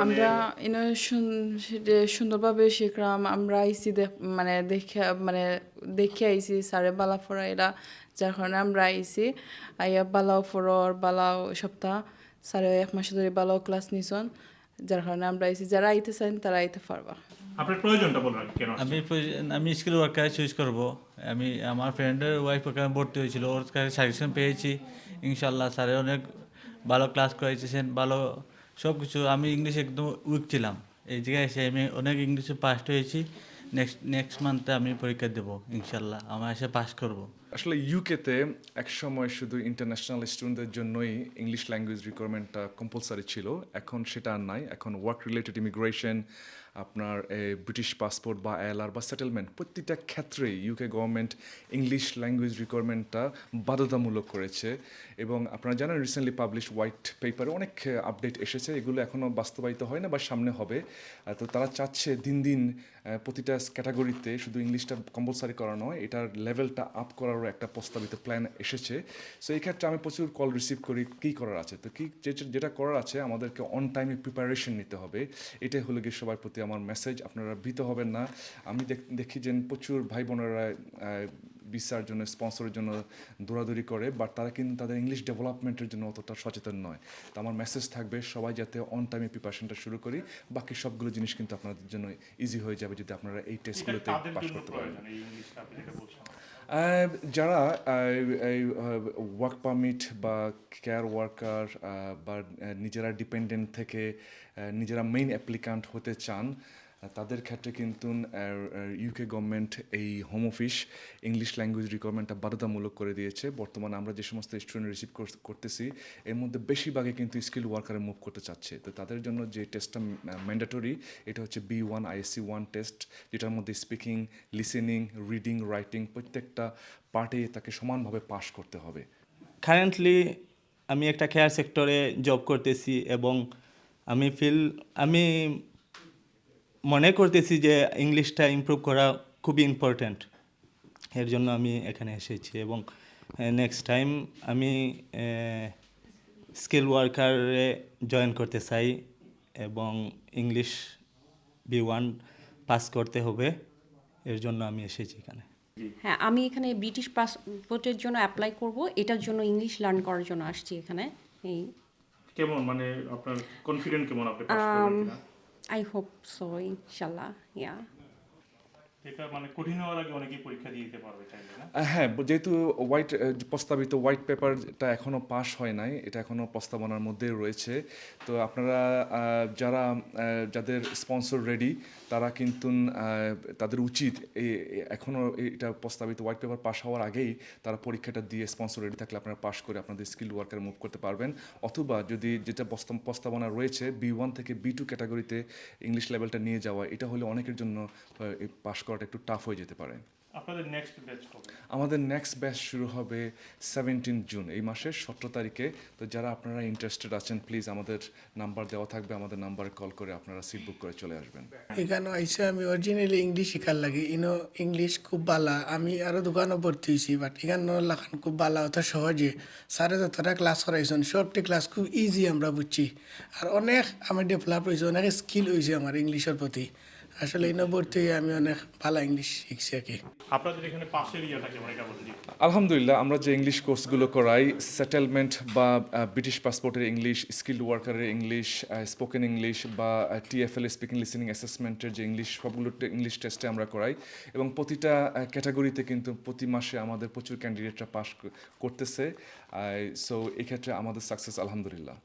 আমরা ইনো সুন- যে সুন্দরভাবে শিখলাম আমরা আইসি মানে দেখে মানে দেখে আইসি সারে বালা ফোরা এরা যার কারণে আমরা আইসি আইয়া বালাও ফোরর বালাও সপ্তাহ সারে এক মাস ধরে বালাও ক্লাস নিছন যার কারণে আমরা আইসি যারা আইতে চান তারা আইতে পারবা। আপনার প্রয়োজনটা বলবেন কেন আমি প্রয়োজন- আমি স্কিল ওয়ার্কারে চুজ করব। আমি আমার ফ্রেন্ডের ওয়াইফ ওখানে ভর্তি হয়েছিল ওর কাছে সাজেশন পেয়েছি। ইনশাল্লাহ স্যারে অনেক ভালো ক্লাস করাইছেন ভালো সব কিছু আমি ইংলিশে একদম উইক ছিলাম। এই জায়গায় এসে আমি অনেক ইংলিশে পাস হয়েছি। নেক্সট নেক্সট মান্থে আমি পরীক্ষা দেবো, ইনশাল্লাহ। আমার এসে পাস করব। আসলে ইউকেতে এক সময় শুধু ইন্টারন্যাশনাল স্টুডেন্টদের জন্যই ইংলিশ ল্যাঙ্গুয়েজ রিকোয়ারমেন্টটা কম্পালসারি ছিল। এখন সেটা আর নাই। এখন ওয়ার্ক রিলেটেড ইমিগ্রেশন আপনার ব্রিটিশ পাসপোর্ট বা এলআর বা সেটেলমেন্ট প্রতিটা ক্ষেত্রেই ইউকে গভর্নমেন্ট ইংলিশ ল্যাঙ্গুয়েজ রিকোয়ারমেন্টটা বাধ্যতামূলক করেছে। এবং আপনারা জানেন রিসেন্টলি পাবলিশ হোয়াইট পেপারে অনেক আপডেট এসেছে। এগুলো এখনও বাস্তবায়িত হয় না বা সামনে হবে। তো তারা চাচ্ছে দিন দিন প্রতিটা ক্যাটাগরিতে শুধু ইংলিশটা কম্পালসারি করা নয় এটার লেভেলটা আপ করারও একটা প্রস্তাবিত প্ল্যান এসেছে। সো এই ক্ষেত্রে আমি প্রচুর কল রিসিভ করি কী করার আছে? তো কী যেটা করার আছে আমাদেরকে অন টাইমে প্রিপারেশন নিতে হবে। এটাই হলো গিয়ে সবার প্রতি আমার মেসেজ আপনারা ভীত হবেন না। আমি দেখ- যে প্রচুর ভাই বোনেরা ভিসার জন্য স্পন্সরের জন্য দৌড়াদৌড়ি করে বাট তারা কিন্তু তাদের ইংলিশ ডেভেলপমেন্টের জন্য অতটা সচেতন নয়। তো আমার মেসেজ থাকবে সবাই যাতে অন টাইমে প্রিপারেশনটা শুরু করি। বাকি সবগুলো জিনিস কিন্তু আপনাদের জন্য ইজি হয়ে যাবে যদি আপনারা এই টেস্টগুলোতে পাস করতে পারেন। যারা ওয়ার্ক পারমিট বা কেয়ার ওয়ার্কার বা নিজেরা ডিপেন্ডেন্ট থেকে নিজেরা মেইন অ্যাপ্লিকান্ট হতে চান তাদের ক্ষেত্রে কিন্তু ইউকে গভর্নমেন্ট এই হোম অফিস ইংলিশ ল্যাঙ্গুয়েজ রিকোয়ারমেন্টটা বাধ্যতামূলক করে দিয়েছে। বর্তমানে আমরা যে সমস্ত স্টুডেন্ট রিসিভ করতেছি, এর মধ্যে বেশিরভাগই কিন্তু স্কিল ওয়ার্কারে মুভ করতে চাচ্ছে। তো তাদের জন্য যে টেস্টটা ম্যান্ডেটরি এটা হচ্ছে B one ISC one test যেটার মধ্যে স্পিকিং লিসেনিং রিডিং রাইটিং প্রত্যেকটা পার্টে তাকে সমানভাবে পাশ করতে হবে। কারেন্টলি আমি একটা কেয়ার সেক্টরে জব করতেছি এবং আমি ফিল আমি মনে করতেছি যে ইংলিশটা ইমপ্রুভ করা খুবই ইম্পর্ট্যান্ট এর জন্য আমি এখানে এসেছি এবং নেক্সট টাইম আমি স্কিল ওয়ার্কারে জয়েন করতে চাই এবং ইংলিশ বি ওয়ান পাস করতে হবে এর জন্য আমি এসেছি এখানে। হ্যাঁ আমি এখানে ব্রিটিশ পাসপোর্টের জন্য অ্যাপ্লাই করব এটার জন্য ইংলিশ লার্ন করার জন্য আসছি এখানে এই। কেমন মানে আপনার কনফিডেন্ট কেমন আপনি পাস করবেন কিনা আই হোপ সো ইনশাল্লাহ ইয়া এটা মানে কঠিন হওয়ার আগে পরীক্ষা দিয়ে দিতে পারবে হ্যাঁ যেহেতু হোয়াইট প্রস্তাবিত হোয়াইট পেপারটা এখনও পাস হয় নাই, এটা এখনও প্রস্তাবনার মধ্যে রয়েছে। তো আপনারা যারা যাদের স্পন্সর রেডি তারা কিন্তু তাদের উচিত এই এখনও এটা প্রস্তাবিত হোয়াইট পেপার পাস হওয়ার আগেই তারা পরীক্ষাটা দিয়ে স্পন্সর রেডি থাকলে আপনারা পাস করে আপনাদের স্কিল ওয়ার্কার মুভ করতে পারবেন। অথবা যদি যেটা প্রস্তাবনা রয়েছে বি ওয়ান থেকে বি টু ক্যাটাগরিতে ইংলিশ লেভেলটা নিয়ে যাওয়া, এটা হলে অনেকের জন্য পাস করাটা একটু টাফ হয়ে যেতে পারে। আপনাদের নেক্সট ব্যাচ কবে? আমাদের নেক্সট ব্যাচ শুরু হবে সেভেন্টিন জুন এই মাসের সতেরো তারিখে। তো যারা আপনারা ইন্টারেস্টেড আছেন প্লিজ আমাদের নাম্বার দেওয়া থাকবে আমাদের নাম্বারে কল করে আপনারা সিট বুক করে চলে আসবেন। এখানে আইসে আমি অরিজিনালি ইংলিশ শিখার লাগে। ইনো ইংলিশ খুব বালা। আমি আরও দোকানও ভর্তি হয়েছি বাট এখানে লাখান খুব বালা অত সহজে। স্যারে যতটা ক্লাস করাইছেন সবটি ক্লাস খুব ইজি আমরা বুঝছি। আর অনেক আমার ডেভেলপ হয়েছে অনেক স্কিল হয়েছে আমার ইংলিশের প্রতি। আসলে ভর্তি হয়ে আমি অনেক ভালো ইংলিশ শিখছি আর কি। আপনাদের এখানে পাশের এটা আলহামদুলিল্লাহ আমরা যে ইংলিশ কোর্সগুলো করাই সেটেলমেন্ট বা ব্রিটিশ পাসপোর্টের ইংলিশ স্কিল্ড ওয়ার্কারের ইংলিশ স্পোকেন ইংলিশ বা টিএফএল স্পিকিং লিসেনিং অ্যাসেসমেন্টের যে ইংলিশ সবগুলো ইংলিশ টেস্টে আমরা করাই। এবং প্রতিটা ক্যাটাগরিতে কিন্তু প্রতি মাসে আমাদের প্রচুর ক্যান্ডিডেটরা পাস করতেছে। সো এক্ষেত্রে আমাদের সাকসেস আলহামদুলিল্লাহ।